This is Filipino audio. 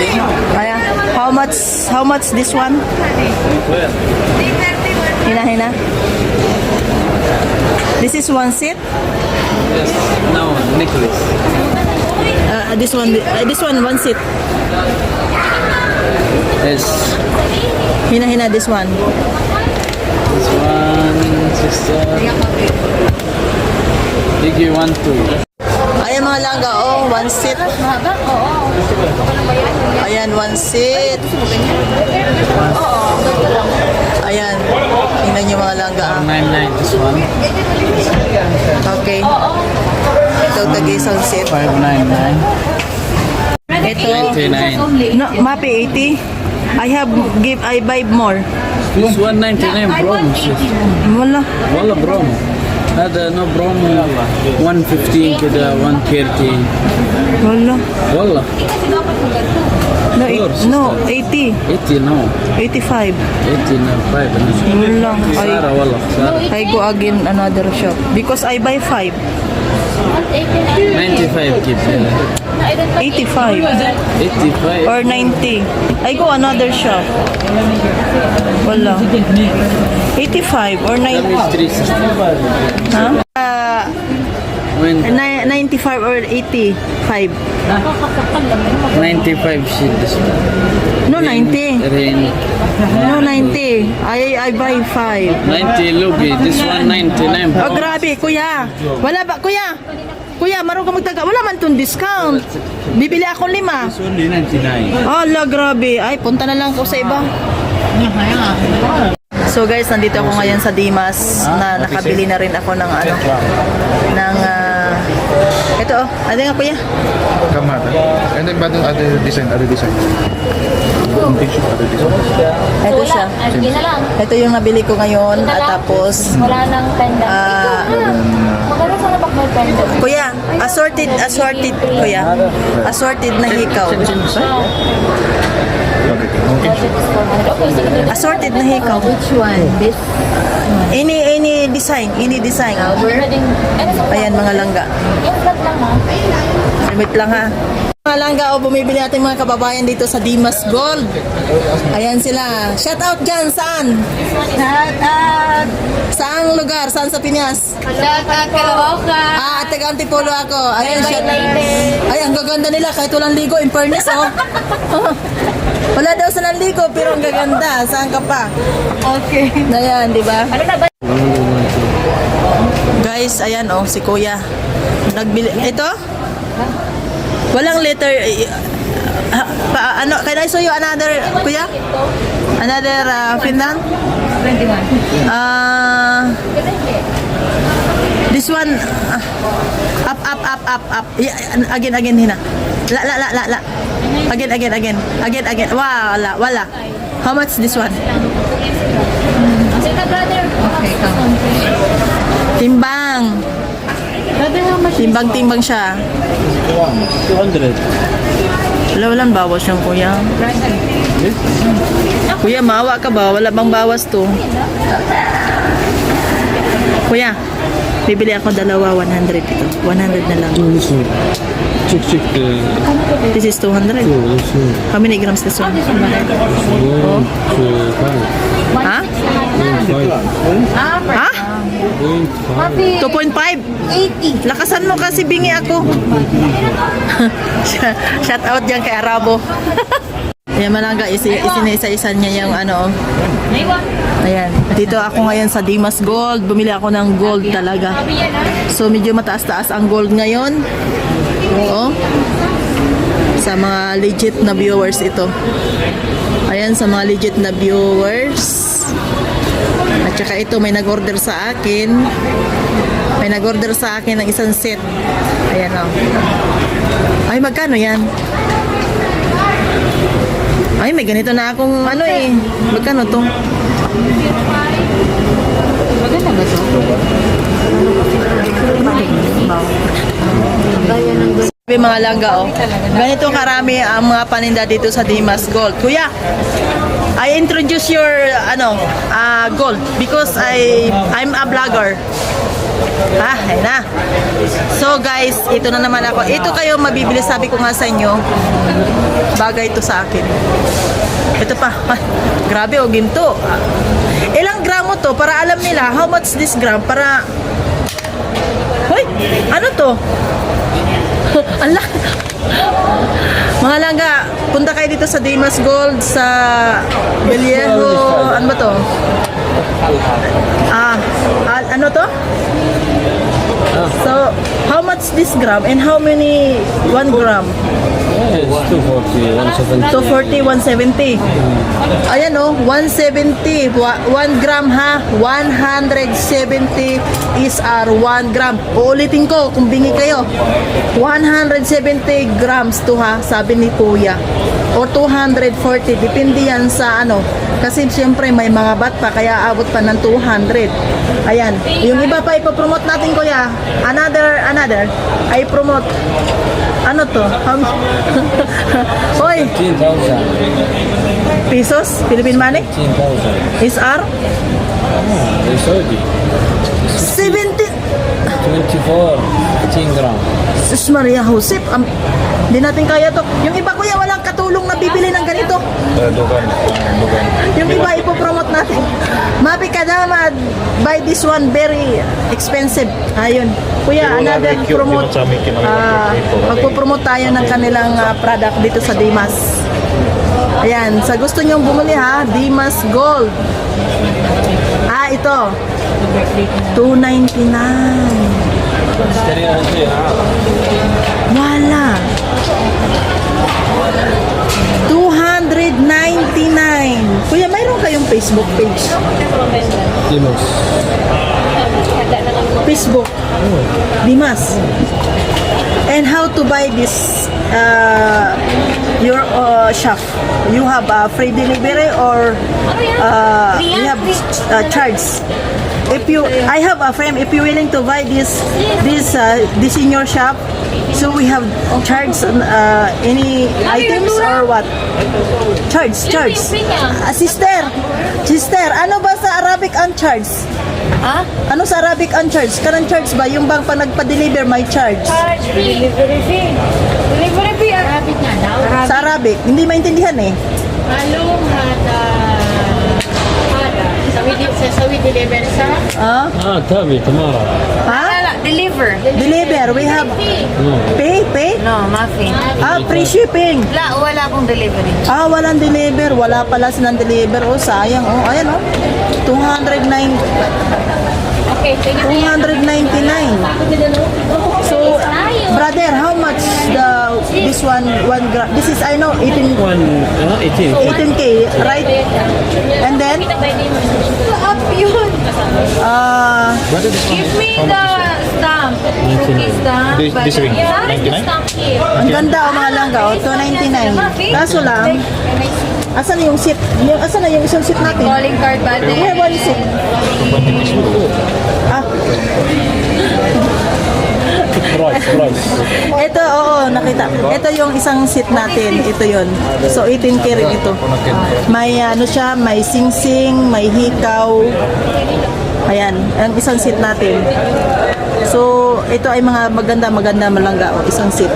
Ayan. How much, how much this one? Hina, hina. This is one seat. Yes. No, necklace. Uh, this one, uh, this one, one seat. Yes. Hina, hina, this one. This one, sister. Biggie one, two. Ayan mga langga, oh, one seat. Ayan, one seat. Ayan. Tingnan nyo mga langga. ah. Nine nine. This one. Okay. Ito, tagi isang seat. Five nine nine. Ito, Ninety nine. no, mapi 80. I have give, I buy more. This one ninety nine promo. sis. Wala. والله برومو هذا نو برومو 115 كده 130 Wala. والله No, no, 80. 80 now. 85. 80 now, 5. Yun lang. I, Sara, wala. Sara. I go again another shop. Because I buy 5. 95 kids. Yeah. 85. 85. Or 90. I go another shop. Wala. 85 or 90. Huh? Uh, when ni- 95 or 85. 95 shit this one No, 90. Rain No, 90. I, I buy 5. 90 Lugi this one 99 Oh, grabe, kuya. Wala ba, kuya? Kuya, marunong ka magtaga. Wala man tong discount. Bibili ako lima. This only 99 Ala, grabe. Ay, punta na lang ako sa iba. So guys, nandito ako ngayon sa Dimas na nakabili na rin ako ng ano, ito oh, ano nga kuya? Kamata. And then but other design, other design. Picture, other design. Ito siya. Sige na lang. Ito yung nabili ko ngayon at tapos, Wala nang pendant. ah, Maganda sana pag may pendant. kuya, assorted, assorted, kuya. Assorted na hikaw. Okay, sige. Assorted na hikaw. Which one? This? Any design, any design. Pwedeng, sa Ayan, mga langga. Wait lang ha. Mga langga o bumibili natin mga kababayan dito sa Dimas Gold. Ayan sila. Shout out dyan. Saan? Shout out. Saang lugar? Saan sa Pinas? Shout out Caloocan. Ah, taga Antipolo ako. Ayan, shout Ay, ang gaganda nila kahit walang ligo. In fairness, oh. Wala daw sa ligo pero ang gaganda. Saan ka pa? Okay. Ayan, di ba? Ano na ba? Guys, ayan oh, si Kuya. Nagbili ito? Walang letter ah, pa, ano, can I show you another Kuya? Another uh, Finland? 21. Ah, this one ah, up up up up up. Yeah, again again hina. La la la la la. Again again again. Again again. Wala wala. How much this one? Okay, come. Timbang. Brother, how much? Timbang timbang siya. 200 Wala walang bawas yung kuya. Kuya, maawa ka ba? Wala bang bawas to? Kuya, bibili ako dalawa 100 ito. 100 na lang. check the This is 200. How many grams this one? Ha? Ah, Ha? Happy 2.5? 80. Lakasan mo kasi bingi ako. Shout out dyan kay Arabo. Ayan malaga, isi, isinisa-isa niya yung ano. Ayan, dito ako ngayon sa Dimas Gold. Bumili ako ng gold talaga. Yan? So medyo mataas-taas ang gold ngayon. Oo. Sa mga legit na viewers ito. Ayan, sa mga legit na viewers. At saka ito, may nag-order sa akin. May nag-order sa akin ng isang set. Ayan o. Ay, magkano yan? Ay, may ganito na akong ano eh. Magkano to? Maganda ba ng Sabi mga langga, oh. Ganito karami ang mga paninda dito sa Dimas Gold. Kuya, I introduce your ano, uh, gold because I I'm a vlogger. Ah, ayun na. So guys, ito na naman ako. Ito kayo mabibili, sabi ko nga sa inyo. Bagay ito sa akin. Ito pa. Grabe, o ginto. Ilang gramo to para alam nila how much this gram para... Hoy, ano to? Ala. Mga langga, punta kayo dito sa Dimas Gold sa Vallejo. Ano ba to? Ah, ah, ano to? So, how much this gram and how many 1 gram? Yeah, it's 240, 170. 240, 170. Ayan o, 170. 1 gram ha. 170 is our 1 gram. Uulitin ko kung bingi kayo. 170 grams to ha, sabi ni Kuya. Or 240, depende yan sa ano. Kasi siyempre may mga bat pa, kaya abot pa ng 200. Ayan. Yung iba pa ipopromote natin Kuya. Another, another. I promote. Ano to? How- Hoy, 15,000. pesos? Philippine money? 15,000. Is R? They Saudi. 70. 24, 15 gram. Sus Maria Josep, am, hindi natin kaya to. Yung iba kuya, walang katulong na bibili ng ganito. Dugan. Dugan. Yung iba ipopromote natin. Mapi ka na buy this one very expensive. Ayun. Kuya, another promote. Ah, ko. magpo-promote tayo ng kanilang ah, product dito sa Dimas. Ayan, sa gusto nyong bumili ha, Dimas Gold. Ah, ito. 299. Wala. 299. Kuya, mayroon kayong Facebook page? Dimas. Facebook. Dimas. And how to buy this uh, your uh, shop? You have a free delivery or uh, you have uh, charge? If you, I have a friend. If you willing to buy this, this, uh, this in your shop, so we have charge uh, any items or what? Charge, charge. Ah, sister, sister, ano ba sa Arabic ang charge? Ha? Ano sa Arabic ang charge? Kanang charge ba? Yung bang pag nagpa-deliver may charge? Charge fee. Delivery fee. Delivery fee. Arabic nga daw. Sa Arabic, hindi maintindihan eh. Hada. Sa sawi deliver sa? Ah? Ah, tabi, tomorrow. Ha? Deliver. Deliver, we have pay, pay? No, mafi. Ah, free shipping. Wala, wala akong delivery. Ah, walang deliver. Wala pala silang deliver. Oh, sayang. Oh, ayan oh. 209, Okay, thank you. 299. So, brother, how much this one, one gram? This is, I know, 18, One, uh, 18. 18K, right? And then, Up yun. uh, What is this one? Give me How the much is stamp. Cookie stamp. This- this ring, 99? ang ganda oh, mga langga, oh, 299. Kaso lang, asan yung seat? Yung, asan na yung isang seat natin? Calling card ba? Have one seat. Ah, Price, price. ito, oo, nakita. Ito yung isang seat natin. Ito yon. So, 18K rin ito. May ano siya, may sing-sing, may hikaw. Ayan, ang isang seat natin. So, ito ay mga maganda, maganda malangga. oh, Isang seat.